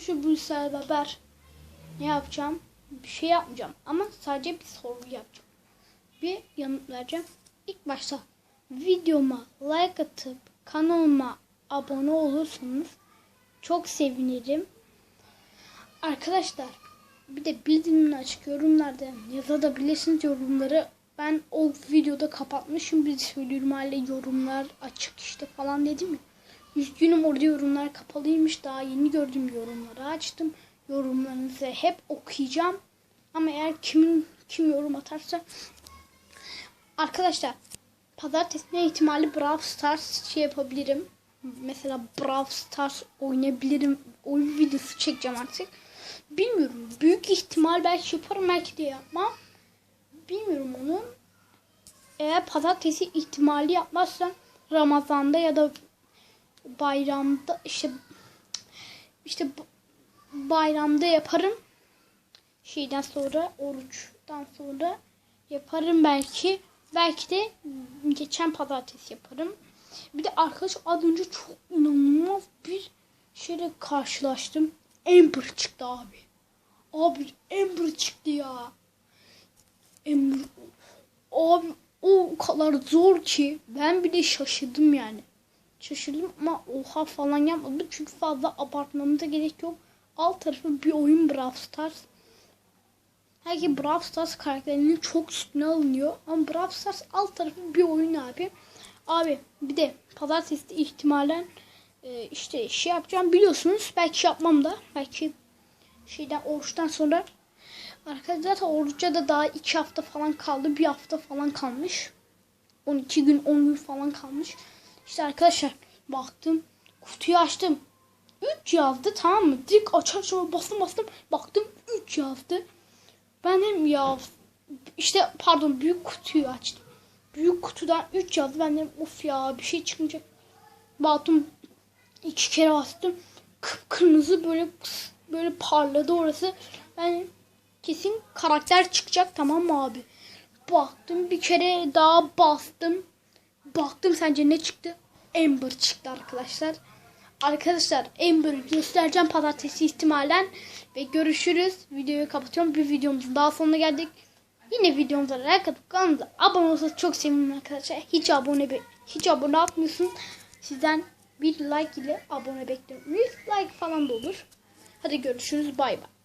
Arkadaşlar bu beraber ne yapacağım? Bir şey yapmayacağım ama sadece bir soru yapacağım. Bir yanıt vereceğim. İlk başta videoma like atıp kanalıma abone olursanız çok sevinirim. Arkadaşlar bir de bildirimini açık yorumlarda yazabilirsiniz yorumları. Ben o videoda kapatmışım bir söylüyorum hala yorumlar açık işte falan dedim ya. Üzgünüm orada yorumlar kapalıymış. Daha yeni gördüğüm yorumları açtım. Yorumlarınızı hep okuyacağım. Ama eğer kimin kim yorum atarsa arkadaşlar pazartesi ne ihtimali Brawl Stars şey yapabilirim. Mesela Brawl Stars oynayabilirim. Oyun videosu çekeceğim artık. Bilmiyorum. Büyük ihtimal belki yaparım belki de yapmam. Bilmiyorum onu. Eğer pazartesi ihtimali yapmazsam Ramazan'da ya da bayramda işte işte bayramda yaparım. Şeyden sonra oruçtan sonra yaparım belki. Belki de geçen pazartesi yaparım. Bir de arkadaş az önce çok inanılmaz bir şeyle karşılaştım. Amber çıktı abi. Abi Amber çıktı ya. Amber abi o kadar zor ki ben bile şaşırdım yani. Şaşırdım ama oha falan yapmadım çünkü fazla abartmamıza gerek yok. Alt tarafı bir oyun Brawl Stars. Herkes Brawl Stars karakterinin çok üstüne alınıyor. Ama Brawl Stars alt tarafı bir oyun abi. Abi bir de pazartesi ihtimalen e, işte şey yapacağım biliyorsunuz. Belki yapmam da. Belki şeyden oruçtan sonra Arkadaşlar zaten oruca da daha 2 hafta falan kaldı. Bir hafta falan kalmış. 12 gün 10 gün falan kalmış. İşte arkadaşlar baktım kutuyu açtım. 3 yazdı tamam mı? Direkt açar sonra bastım bastım. Baktım 3 yazdı. Ben hem ya işte pardon büyük kutuyu açtım. Büyük kutudan 3 yazdı. Ben dedim of ya bir şey çıkmayacak. Baktım iki kere bastım. Kıpkırmızı böyle böyle parladı orası. Ben kesin karakter çıkacak tamam mı abi? Baktım bir kere daha bastım. Baktım sence ne çıktı? Amber çıktı arkadaşlar. Arkadaşlar Amber göstereceğim pazartesi ihtimalen. Ve görüşürüz. Videoyu kapatıyorum. Bir videomuzun daha sonuna geldik. Yine videomuza like atıp kanalımıza abone olursanız çok sevinirim arkadaşlar. Hiç abone hiç abone atmıyorsun. Sizden bir like ile abone bekliyorum. 100 like falan da olur. Hadi görüşürüz. Bay bay.